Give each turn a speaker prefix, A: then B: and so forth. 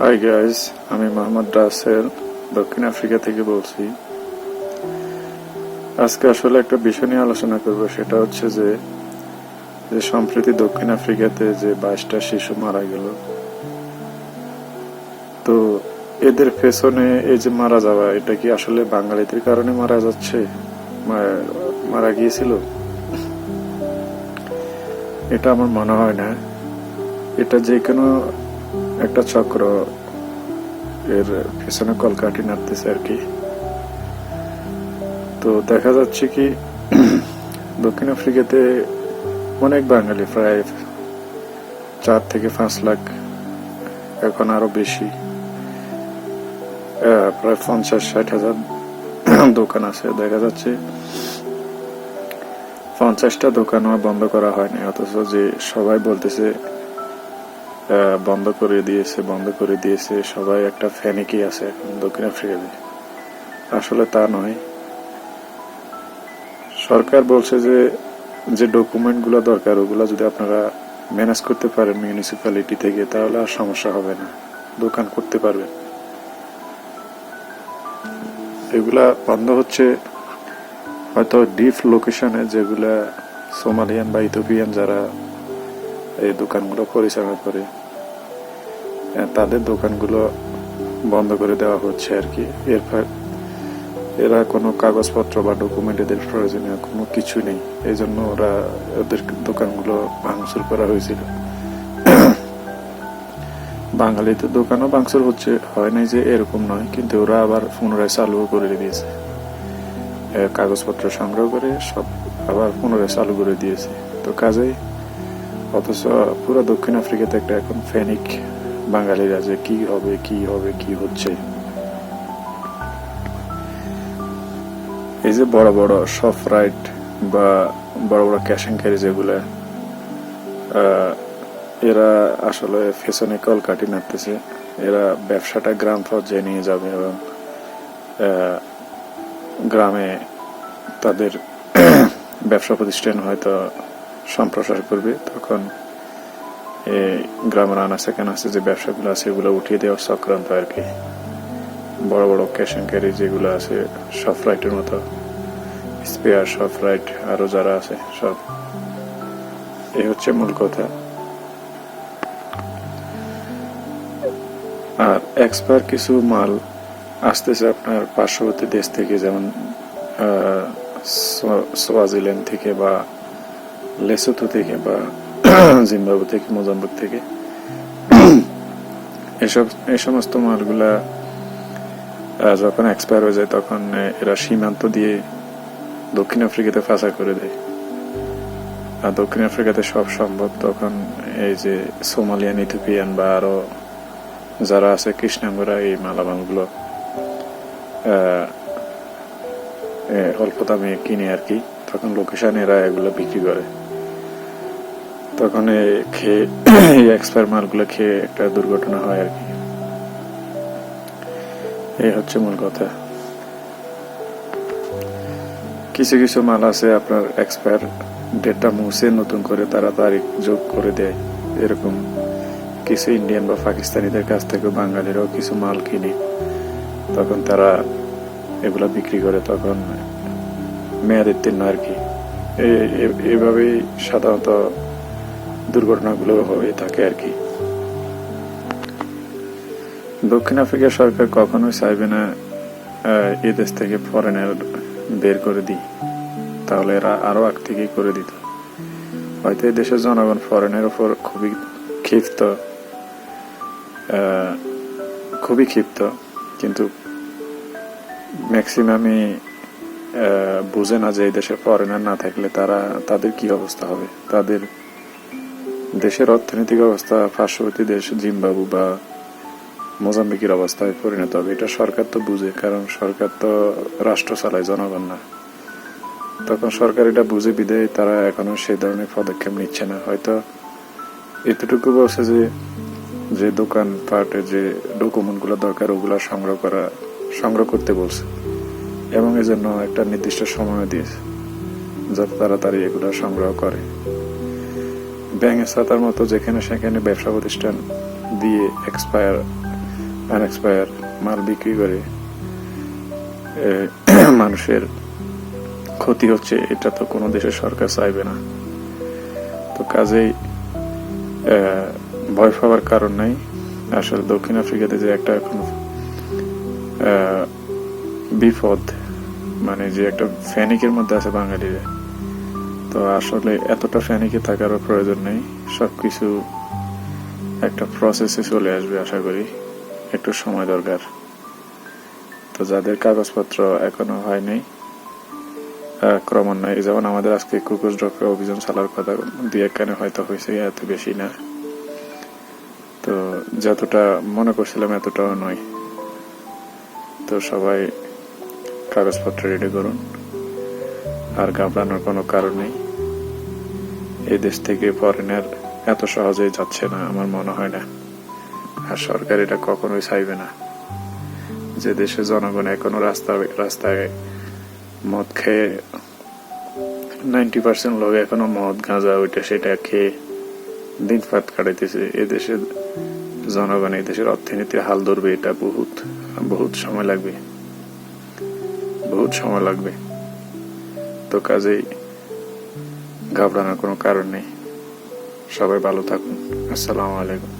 A: Hi guys আমি মোহাম্মদ রাসেল, দক্ষিণ Africa থেকে বলছি। আজকে আসলে একটা বিষয় নিয়ে আলোচনা করব, সেটা হচ্ছে যে যে সম্প্রতি দক্ষিণ আফ্রিকাতে যে বাইশটা শিশু মারা গেল, তো এদের পেছনে এই যে মারা যাওয়া, এটা কি আসলে বাঙালিদের কারণে মারা যাচ্ছে? মারা গিয়েছিল? এটা আমার মনে হয় না। এটা যে কোনো একটা চক্র এর পেছনে কলকাঠি নাড়তেছে আর কি। তো দেখা যাচ্ছে কি, দক্ষিণ আফ্রিকাতে অনেক বাঙালি, প্রায় চার থেকে পাঁচ লাখ, এখন আরও বেশি প্রায় পঞ্চাশ, ষাট হাজার দোকান আছে। দেখা যাচ্ছে পঞ্চাশটা দোকানও বন্ধ করা হয়নি, অথচ যে সবাই বলতেছে বন্ধ করে দিয়েছে, বন্ধ করে দিয়েছে। সবাই একটা ফ্যানিকি আছে এখন, দক্ষিণ আফ্রিকাতে আসলে তা নয়। সরকার বলছে যে যে ডকুমেন্টগুলো দরকার, ওগুলো যদি আপনারা ম্যানেজ করতে পারেন মিউনিসিপ্যালিটি থেকে, তাহলে আর সমস্যা হবে না। দোকান করতে পারবেন। এগুলা বন্ধ হচ্ছে হয়তো ডিফ লোকেশনে যেগুলা সোমালিয়ান বা ইথোপিয়ান যারা এই দোকানগুলো পরিচালনা করে। তাদের দোকানগুলো বন্ধ করে দেওয়া হচ্ছে আর কি। এর এরা কোনো কাগজপত্র বা ডকুমেন্ট এদের প্রয়োজনীয় কোনো কিছু নেই। এই জন্য ওরা ওদের দোকানগুলো ভাঙচুর করা হয়েছিল। বাঙালিদের দোকানও ভাঙচুর হচ্ছে, হয় নাই যে এরকম নয়, কিন্তু ওরা আবার পুনরায় চালু করে দিয়েছে। কাগজপত্র সংগ্রহ করে সব আবার পুনরায় চালু করে দিয়েছে। তো কাজেই অথচ পুরো দক্ষিণ আফ্রিকাতে একটা এখন ফ্যানিক বাঙালিরা যে কি হবে কি হবে, কি হচ্ছে। এই যে বড় বড় সফট রাইট বা বড় বড় ক্যাশ ক্যারি যেগুলা এরা আসলে ফেশনে কল কলকাটি নাড়তেছে। এরা ব্যবসাটা গ্রাম পর্যায়ে নিয়ে যাবে এবং গ্রামে তাদের ব্যবসা প্রতিষ্ঠান হয়তো সম্প্রসার করবে। তখন গ্রামের আনাচে কানাচে যে ব্যবসাগুলো আছে, এগুলো উঠিয়ে দেওয়ার চক্রান্ত আর কি বড় বড় ক্যাশ অ্যান্ড ক্যারি যেগুলো আছে সফট রাইটের মতো। স্পেয়ার সফট রাইট আরও যারা আছে, সব। এই হচ্ছে মূল কথা। আর এক্সপায়ার কিছু মাল আসতেছে আপনার পার্শ্ববর্তী দেশ থেকে, যেমন সোয়াজিল্যান্ড থেকে বা লেসোথো থেকে বা জিম্বাবু থেকে, মোজাম্বিক থেকে। এসব, এই সমস্ত মালগুলা যখন এক্সপায়ার হয়ে যায়, তখন এরা সীমান্ত দিয়ে দক্ষিণ আফ্রিকাতে ফাঁসা করে দেয়। আর দক্ষিণ আফ্রিকাতে সব সম্ভব তখন এই যে সোমালিয়ান, ইথিওপিয়ান বা আরও যারা আছে, কৃষ্ণাঙ্গরা, এই মালামালগুলো অল্প দামে কিনে আর কি। তখন লোকেশন এরা এগুলো বিক্রি করে। তখন খেয়ে, এই এক্সপায়ার মালগুলো খেয়ে একটা দুর্ঘটনা হয় আর কি। এই হচ্ছে মূল কথা। কিছু কিছু মাল আছে আপনার এক্সপায়ার ডেটটা মুছে নতুন করে তারা তারিখ যোগ করে দেয়। এরকম কিছু ইন্ডিয়ান বা পাকিস্তানিদের কাছ থেকে, বাঙালিরাও কিছু মাল কিনে তখন তারা এগুলা বিক্রি করে তখন মেয়াদের তিন আর কি। এভাবেই সাধারণত দুর্ঘটনাগুলো হয়ে থাকে আর কি। দক্ষিণ আফ্রিকা সরকার কখনোই চাইবে না এই দেশ থেকে ফরেনার বের করে দিই। তাহলে এরা আরও আগ থেকেই করে দিত। হয়তো এই দেশের জনগণ ফরেনের উপর খুবই ক্ষিপ্ত খুবই ক্ষিপ্ত, কিন্তু ম্যাক্সিমামই বুঝে না যে এই দেশে ফরেনার না থাকলে তারা, তাদের কি অবস্থা হবে? তাদের দেশের অর্থনৈতিক অবস্থা, পার্শ্ববর্তী দেশ জিম্বাবু বা মোজাম্বিকের অবস্থায় পরিণত হবে। এটা সরকার তো বুঝে, কারণ সরকার তো রাষ্ট্র চালায়, জনগণ না। তখন সরকার এটা বুঝে বিদায় তারা এখনও সেই ধরনের পদক্ষেপ নিচ্ছে না। হয়তো এতটুকু বলছে যে যে দোকান পাটের যে ডকুমেন্টগুলো দরকার, ওগুলা সংগ্রহ করা, সংগ্রহ করতে বলছে। এবং এজন্য একটা নির্দিষ্ট সময় দিয়েছে, যাতে তাড়াতাড়ি এগুলো সংগ্রহ করে। ব্যাঙের ছাতার মতো যেখানে সেখানে ব্যবসা প্রতিষ্ঠান দিয়ে এক্সপায়ার আনএক্সপায়ার মাল বিক্রি করে মানুষের ক্ষতি হচ্ছে, এটা তো কোনো দেশের সরকার চাইবে না। তো কাজেই ভয় পাওয়ার কারণ নাই। আসলে দক্ষিণ আফ্রিকাতে যে একটা এখন বিপদ মানে যে একটা ফ্যানিকের মধ্যে আছে বাঙালিরা। তো আসলে এতটা ফ্যানিকে থাকারও প্রয়োজন নেই। সবকিছু একটা প্রসেসে চলে আসবে, আশা করি। একটু সময় দরকার। তো যাদের কাগজপত্র এখনও হয়নি ক্রমান্বয়ে যেমন আমাদের আজকে কুকুর ড্রপে অভিযান চালার কথা দুই একখানে হয়তো হয়েছে, এত বেশি না। তো যতটা মনে করছিলাম এতটাও নয়। তো সবাই কাগজপত্র রেডি করুন। আর ঘাবড়ানোর কোনো কারণ নেই। এই দেশ থেকে ফরেনার এত সহজেই যাচ্ছে না, আমার মনে হয় না। আর সরকার এটা কখনোই চাইবে না। যে দেশে জনগণ এখনও রাস্তা, রাস্তায় মদ খেয়ে নাইনটি পার্সেন্ট লোক এখনও মদ, গাঁজা, ওইটা সেটা খেয়ে দিন ফাট কাটাইতেছে। এ দেশের জনগণ, এই দেশের অর্থনীতির হাল ধরবে এটা বহুত বহুত সময় লাগবে। বহুত সময় লাগবে। তো কাজেই ঘাবড়ানোর কোনো কারণ নেই। সবাই ভালো থাকুন। আসসালামু আলাইকুম।